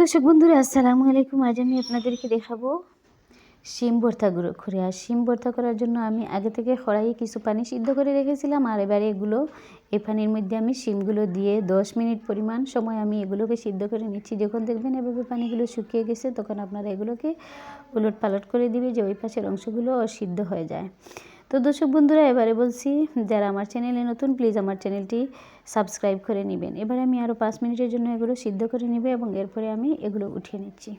দর্শক বন্ধুরা, আসসালামু আলাইকুম। আজ আমি আপনাদেরকে দেখাবো শিম ভর্তা গুঁড়ো করে। আর শিম ভর্তা করার জন্য আমি আগে থেকে কড়াইয়ে কিছু পানি সিদ্ধ করে রেখেছিলাম। আর এবারে এগুলো, এই পানির মধ্যে আমি শিমগুলো দিয়ে দশ মিনিট পরিমাণ সময় আমি এগুলোকে সিদ্ধ করে নিচ্ছি। যখন দেখবেন এভাবে পানিগুলো শুকিয়ে গেছে, তখন আপনারা এগুলোকে উলট পালট করে দিবে যে ওই পাশের অংশগুলো সিদ্ধ হয়ে যায়। তো দর্শক বন্ধুরা, এবারে বলছি, যারা আমার চ্যানেলে নতুন প্লিজ আমার চ্যানেলটি সাবস্ক্রাইব করে নেবেন। এবারে আমি আরও পাঁচ মিনিটের জন্য এগুলো সিদ্ধ করে নেবে এবং এরপরে আমি এগুলো উঠিয়ে নিচ্ছি।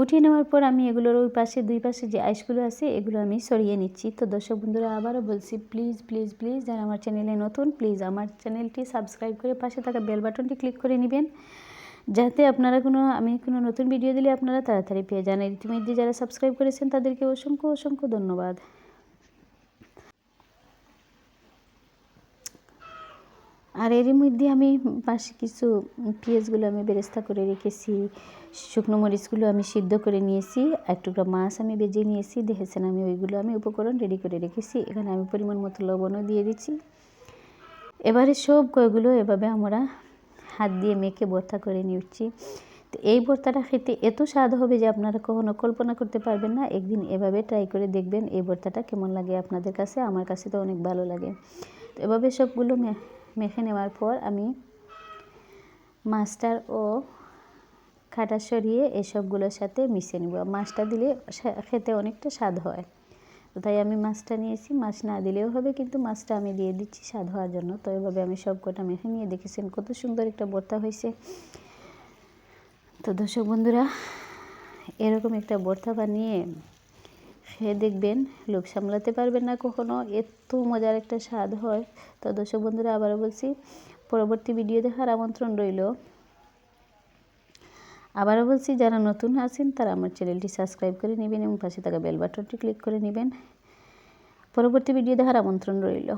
উঠিয়ে নেওয়ার পর আমি এগুলোর ওই পাশে, দুই পাশে যে আইসগুলো আছে, এগুলো আমি সরিয়ে নিচ্ছি। তো দর্শক বন্ধুরা, আবারও বলছি প্লিজ প্লিজ প্লিজ যারা আমার চ্যানেলে নতুন প্লিজ আমার চ্যানেলটি সাবস্ক্রাইব করে পাশে থাকা বেল বাটনটি ক্লিক করে নেবেন। যাতে আপনারা কোনো, আমি কোনো নতুন ভিডিও দিলে আপনারা তাড়াতাড়ি পেয়ে যান। ইতিমধ্যে যারা সাবস্ক্রাইব করেছেন, তাদেরকে অসংখ্য অসংখ্য ধন্যবাদ। আর এরই মধ্যে আমি পাশে কিছু পেঁয়াজগুলো আমি বেরেস্তা করে রেখেছি, শুকনো মরিচগুলো আমি সিদ্ধ করে নিয়েছি, এক টুকরা মাছ আমি বেজে নিয়েছি, দেখেছেন আমি ওইগুলো আমি উপকরণ রেডি করে রেখেছি, এখানে আমি পরিমাণ মতো লবণও দিয়ে দিচ্ছি। এবারে সব কয়গুলো এভাবে আমরা হাত দিয়ে মেখে ভর্তা করে নিচ্ছি। তো এই ভর্তাটা খেতে এত স্বাদ হবে যে আপনারা কখনো কল্পনা করতে পারবেন না, একদিন এভাবে ট্রাই করে দেখবেন এই ভর্তাটা কেমন লাগে আপনাদের কাছে, আমার কাছে তো অনেক ভালো লাগে। তো এভাবে সবগুলো মেখে নেওয়ার পর আমি মাছটার ও খাটা সরিয়ে এসবগুলোর সাথে মিশিয়ে নেব। মাছটা দিলে খেতে অনেকটা স্বাদ হয়। তাই আমি মাছটা নিয়েছি। মাছ না দিলেও হবে, কিন্তু মাছটা আমি দিয়ে দিচ্ছি স্বাদ হওয়ার জন্য। তো এভাবে আমি সব কটা মেখে নিয়ে দেখেছেন কত সুন্দর একটা ভর্তা হয়েছে। তো দর্শক বন্ধুরা, এরকম একটা ভর্তা বানিয়ে খেয়ে দেখবেন লোক সামলাতে পারবেন না কখনো। এত মজার একটা স্বাদ হয়। তো দর্শক বন্ধুরা, আবারও বলছি, পরবর্তী ভিডিও দেখার আমন্ত্রণ রইল। আবারও বলছি, যারা নতুন আছেন, তারা আমার চ্যানেলটি সাবস্ক্রাইব করে নেবেন এবং পাশে থাকা বেল বাটনটি ক্লিক করে নেবেন। পরবর্তী ভিডিও দেখার আমন্ত্রণ রইল।